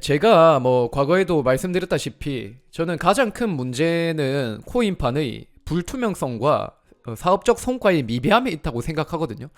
제가 뭐 과거에도 말씀드렸다시피 저는 가장 큰 문제는 코인판의 불투명성과 어, 사업적 성과의 미비함이 있다고 생각하거든요.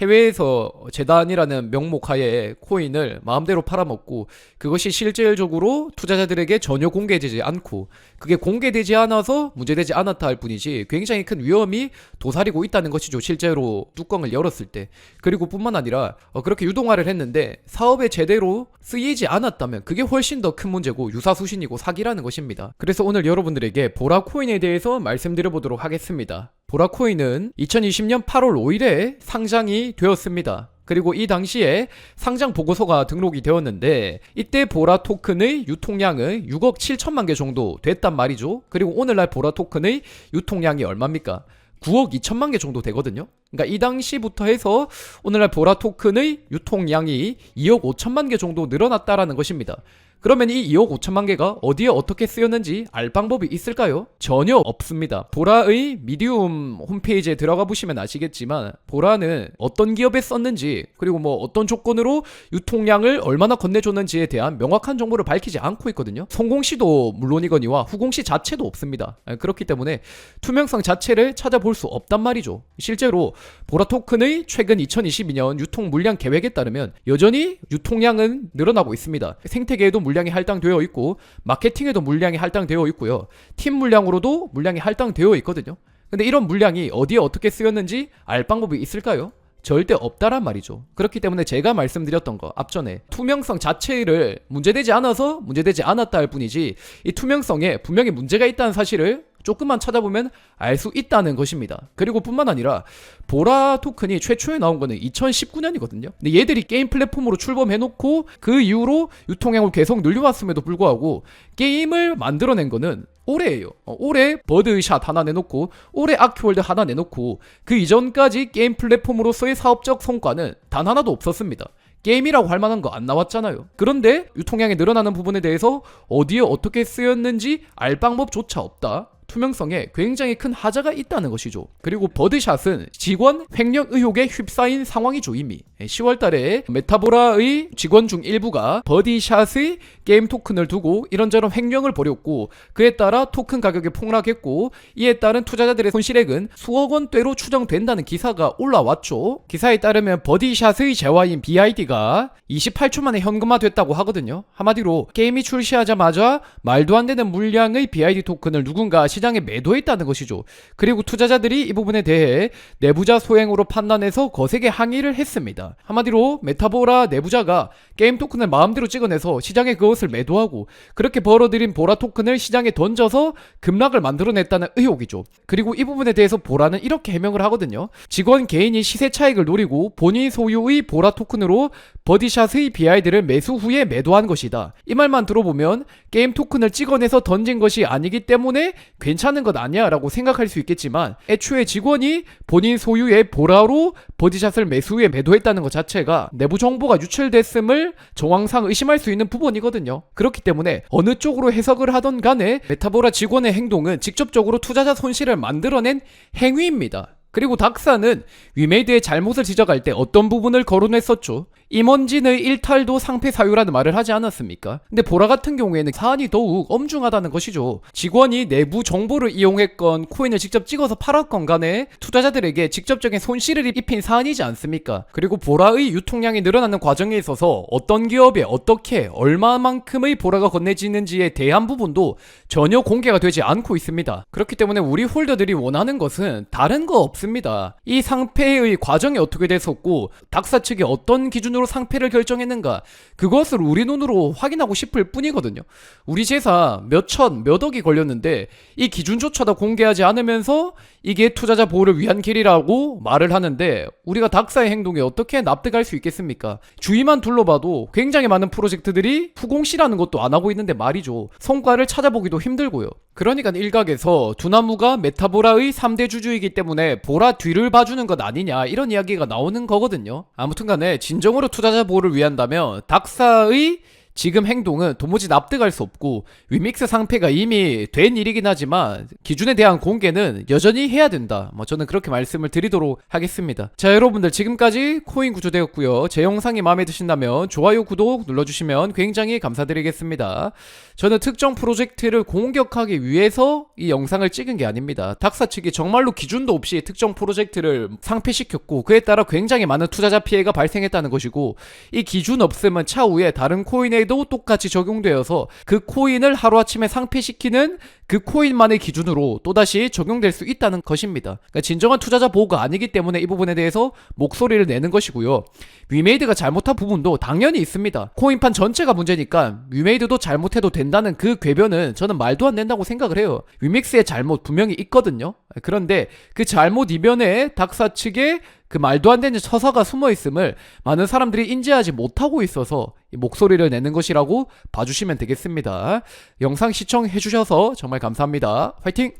해외에서 재단이라는 명목 하에 코인을 마음대로 팔아먹고 그것이 실질적으로 투자자들에게 전혀 공개되지 않고 그게 공개되지 않아서 문제되지 않았다 할 뿐이지 굉장히 큰 위험이 도사리고 있다는 것이죠. 실제로 뚜껑을 열었을 때. 그리고 뿐만 아니라 어, 그렇게 유동화를 했는데 사업에 제대로 쓰이지 않았다면 그게 훨씬 더 큰 문제고 유사수신이고 사기라는 것입니다. 그래서 오늘 여러분들에게 보라 코인에 대해서 말씀드려 보도록 하겠습니다. 보라 코인은 2020년 8월 5일에 상장이 되었습니다. 그리고 이 당시에 상장 보고서가 등록이 되었는데 이때 보라 토큰의 유통량은 6억 7천만 개 정도 됐단 말이죠. 그리고 오늘날 보라 토큰의 유통량이 얼마입니까? 9억 2천만 개 정도 되거든요. 그러니까 이 당시부터 해서 오늘날 보라 토큰의 유통량이 2억 5천만 개 정도 늘어났다라는 것입니다. 그러면 이 2억 5천만 개가 어디에 어떻게 쓰였는지 알 방법이 있을까요? 전혀 없습니다. 보라의 미디움 홈페이지에 들어가 보시면 아시겠지만 보라는 어떤 기업에 썼는지 그리고 뭐 어떤 조건으로 유통량을 얼마나 건네줬는지에 대한 명확한 정보를 밝히지 않고 있거든요. 성공시도 물론이거니와 후공시 자체도 없습니다. 아, 그렇기 때문에 투명성 자체를 찾아볼 수 없단 말이죠. 실제로 보라 토큰의 최근 2022년 유통 물량 계획에 따르면 여전히 유통량은 늘어나고 있습니다. 생태계에도 물량이 할당되어 있고 마케팅에도 물량이 할당되어 있고요. 팀 물량으로도 물량이 할당되어 있거든요. 근데 이런 물량이 어디에 어떻게 쓰였는지 알 방법이 있을까요? 절대 없다란 말이죠. 그렇기 때문에 제가 말씀드렸던 거 앞전에 투명성 자체를 문제되지 않아서 문제되지 않았다 할 뿐이지 이 투명성에 분명히 문제가 있다는 사실을 조금만 찾아보면 알 수 있다는 것입니다. 그리고 뿐만 아니라 보라 토큰이 최초에 나온 거는 2019년이거든요. 근데 얘들이 게임 플랫폼으로 출범해놓고 그 이후로 유통량을 계속 늘려왔음에도 불구하고 게임을 만들어낸 거는 올해예요. 어, 올해 버드샷 하나 내놓고 올해 아큐월드 하나 내놓고 그 이전까지 게임 플랫폼으로서의 사업적 성과는 단 하나도 없었습니다. 게임이라고 할 만한 거 안 나왔잖아요. 그런데 유통량이 늘어나는 부분에 대해서 어디에 어떻게 쓰였는지 알 방법조차 없다. 투명성에 굉장히 큰 하자가 있다는 것이죠. 그리고 버드샷은 직원 횡령 의혹에 휩싸인 상황이죠 이미. 10월 달에 메타보라의 직원 중 일부가 버디샷의 게임 토큰을 두고 이런저런 횡령을 벌였고 그에 따라 토큰 가격이 폭락했고 이에 따른 투자자들의 손실액은 수억 원대로 추정된다는 기사가 올라왔죠. 기사에 따르면 버디샷의 재화인 BID가 28초 만에 현금화됐다고 하거든요. 한마디로 게임이 출시하자마자 말도 안 되는 물량의 BID 토큰을 누군가 시장에 매도했다는 것이죠. 그리고 투자자들이 이 부분에 대해 내부자 소행으로 판단해서 거세게 항의를 했습니다. 한마디로 메타보라 내부자가 게임 토큰을 마음대로 찍어내서 시장에 그것을 매도하고 그렇게 벌어들인 보라 토큰을 시장에 던져서 급락을 만들어냈다는 의혹이죠. 그리고 이 부분에 대해서 보라는 이렇게 해명을 하거든요. 직원 개인이 시세 차익을 노리고 본인 소유의 보라 토큰으로 버디샷의 BID를 매수 후에 매도한 것이다. 이 말만 들어보면 게임 토큰을 찍어내서 던진 것이 아니기 때문에 괜찮은 것 아니야 라고 생각할 수 있겠지만 애초에 직원이 본인 소유의 보라로 버디샷을 매수 후에 매도했다는 것 자체가 내부 정보가 유출됐음을 정황상 의심할 수 있는 부분이거든요. 그렇기 때문에 어느 쪽으로 해석을 하던 간에 메타보라 직원의 행동은 직접적으로 투자자 손실을 만들어낸 행위입니다. 그리고 닥사는 위메이드의 잘못을 지적할 때 어떤 부분을 거론했었죠. 임원진의 일탈도 상패 사유라는 말을 하지 않았습니까? 근데 보라 같은 경우에는 사안이 더욱 엄중하다는 것이죠. 직원이 내부 정보를 이용했건 코인을 직접 찍어서 팔았건 간에 투자자들에게 직접적인 손실을 입힌 사안이지 않습니까? 그리고 보라의 유통량이 늘어나는 과정에 있어서 어떤 기업에 어떻게 얼마만큼의 보라가 건네지는지에 대한 부분도 전혀 공개가 되지 않고 있습니다. 그렇기 때문에 우리 홀더들이 원하는 것은 다른 거 없습니다. 이 상패의 과정이 어떻게 됐었고 닥사 측이 어떤 기준 으로 상패를 결정했는가 그것을 우리 눈으로 확인하고 싶을 뿐이거든요. 우리 재사 몇 천, 몇 억이 걸렸는데 이 기준조차도 공개하지 않으면서 이게 투자자 보호를 위한 길이라고 말을 하는데 우리가 닥사의 행동에 어떻게 납득할 수 있겠습니까? 주위만 둘러봐도 굉장히 많은 프로젝트들이 후공시라는 것도 안 하고 있는데 말이죠. 성과를 찾아보기도 힘들고요. 그러니까 일각에서 두나무가 메타보라의 3대 주주이기 때문에 보라 뒤를 봐주는 것 아니냐 이런 이야기가 나오는 거거든요. 아무튼 간에 진정으로 투자자 보호를 위한다면 닥사의 지금 행동은 도무지 납득할 수 없고 위믹스 상패가 이미 된 일이긴 하지만 기준에 대한 공개는 여전히 해야 된다. 뭐 저는 그렇게 말씀을 드리도록 하겠습니다. 자 여러분들 지금까지 코인 구조되었고요. 제 영상이 마음에 드신다면 좋아요 구독 눌러주시면 굉장히 감사드리겠습니다. 저는 특정 프로젝트를 공격하기 위해서 이 영상을 찍은 게 아닙니다. 닥사 측이 정말로 기준도 없이 특정 프로젝트를 상폐시켰고 그에 따라 굉장히 많은 투자자 피해가 발생했다는 것이고 이 기준 없으면 차후에 다른 코인에 도 똑같이 적용되어서 그 코인을 하루아침에 상폐시키는 그 코인만의 기준으로 또다시 적용될 수 있다는 것입니다. 그러니까 진정한 투자자 보호가 아니기 때문에 이 부분에 대해서 목소리를 내는 것이고요. 위메이드가 잘못한 부분도 당연히 있습니다. 코인판 전체가 문제니까 위메이드도 잘못해도 된다는 그 궤변은 저는 말도 안 된다고 생각을 해요. 위믹스의 잘못 분명히 있거든요. 그런데 그 잘못 이면에 닥사 측의 그 말도 안 되는 처사가 숨어 있음을 많은 사람들이 인지하지 못하고 있어서 이 목소리를 내는 것이라고 봐주시면 되겠습니다. 영상 시청해 주셔서 정말 감사합니다. 화이팅!